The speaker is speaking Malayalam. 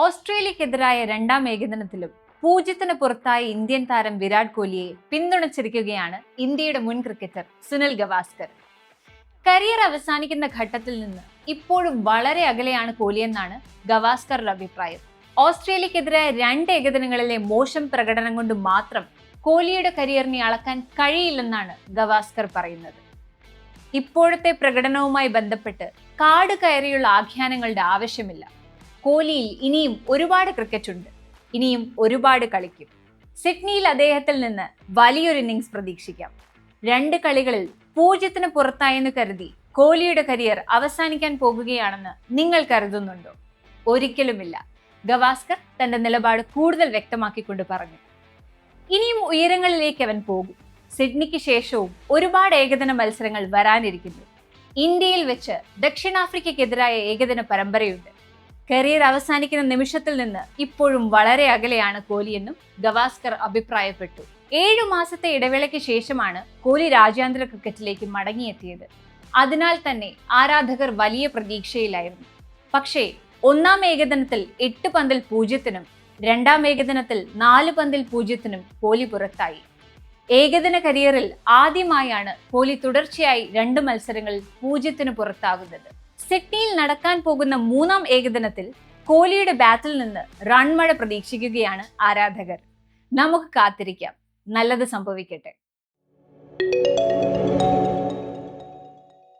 ഓസ്ട്രേലിയക്കെതിരായ രണ്ടാം ഏകദിനത്തിലും പൂജ്യത്തിന് പുറത്തായ ഇന്ത്യൻ താരം വിരാട് കോഹ്ലിയെ പിന്തുണച്ചിരിക്കുകയാണ് ഇന്ത്യയുടെ മുൻ ക്രിക്കറ്റർ സുനിൽ ഗവാസ്കർ. കരിയർ അവസാനിക്കുന്ന ഘട്ടത്തിൽ നിന്ന് ഇപ്പോഴും വളരെ അകലെയാണ് കോഹ്ലിയെന്നാണ് ഗവാസ്കറുടെ അഭിപ്രായം. ഓസ്ട്രേലിയക്കെതിരായ രണ്ട് ഏകദിനങ്ങളിലെ മോശം പ്രകടനം കൊണ്ട് മാത്രം കോഹ്ലിയുടെ കരിയറിനെ അളക്കാൻ കഴിയില്ലെന്നാണ് ഗവാസ്കർ പറയുന്നത്. ഇപ്പോഴത്തെ പ്രകടനവുമായി ബന്ധപ്പെട്ട് കാട് കയറിയുള്ള ആഖ്യാനങ്ങളുടെ ആവശ്യമില്ല. കോഹ്ലിയിൽ ഇനിയും ഒരുപാട് ക്രിക്കറ്റ് ഉണ്ട്. ഇനിയും ഒരുപാട് കളിക്കും. സിഡ്നിയിൽ അദ്ദേഹത്തിൽ നിന്ന് വലിയൊരു ഇന്നിങ്സ് പ്രതീക്ഷിക്കാം. രണ്ട് കളികളിൽ പൂജ്യത്തിന് പുറത്തായെന്ന് കരുതി കോഹ്ലിയുടെ കരിയർ അവസാനിക്കാൻ പോകുകയാണെന്ന് നിങ്ങൾ കരുതുന്നുണ്ടോ? ഒരിക്കലുമില്ല. ഗവാസ്കർ തന്റെ നിലപാട് കൂടുതൽ വ്യക്തമാക്കിക്കൊണ്ട് പറഞ്ഞു. ഇനിയും ഉയരങ്ങളിലേക്ക് അവൻ പോകും. സിഡ്നിക്ക് ശേഷവും ഒരുപാട് ഏകദിന മത്സരങ്ങൾ വരാനിരിക്കുന്നു. ഇന്ത്യയിൽ വെച്ച് ദക്ഷിണാഫ്രിക്കയ്ക്കെതിരായ ഏകദിന പരമ്പരയുണ്ട്. കരിയർ അവസാനിക്കുന്ന നിമിഷത്തിൽ നിന്ന് ഇപ്പോഴും വളരെ അകലെയാണ് കോഹ്ലിയെന്നും ഗവാസ്കർ അഭിപ്രായപ്പെട്ടു. ഏഴു മാസത്തെ ഇടവേളയ്ക്ക് ശേഷമാണ് കോഹ്ലി രാജ്യാന്തര ക്രിക്കറ്റിലേക്ക് മടങ്ങിയെത്തിയത്. അതിനാൽ തന്നെ ആരാധകർ വലിയ പ്രതീക്ഷയിലായിരുന്നു. പക്ഷേ ഒന്നാം ഏകദിനത്തിൽ എട്ട് പന്തിൽ പൂജ്യത്തിനും രണ്ടാം ഏകദിനത്തിൽ നാല് പന്തിൽ പൂജ്യത്തിനും കോഹ്ലി പുറത്തായി. ഏകദിന കരിയറിൽ ആദ്യമായാണ് കോഹ്ലി തുടർച്ചയായി രണ്ട് മത്സരങ്ങളിൽ പൂജ്യത്തിന് പുറത്താകുന്നത്. സിഡ്നിയിൽ നടക്കാൻ പോകുന്ന മൂന്നാം ഏകദിനത്തിൽ കോഹ്ലിയുടെ ബാറ്റിൽ നിന്ന് റൺമഴ പ്രതീക്ഷിക്കുകയാണ് ആരാധകർ. നമുക്ക് കാത്തിരിക്കാം. നല്ലത് സംഭവിക്കട്ടെ.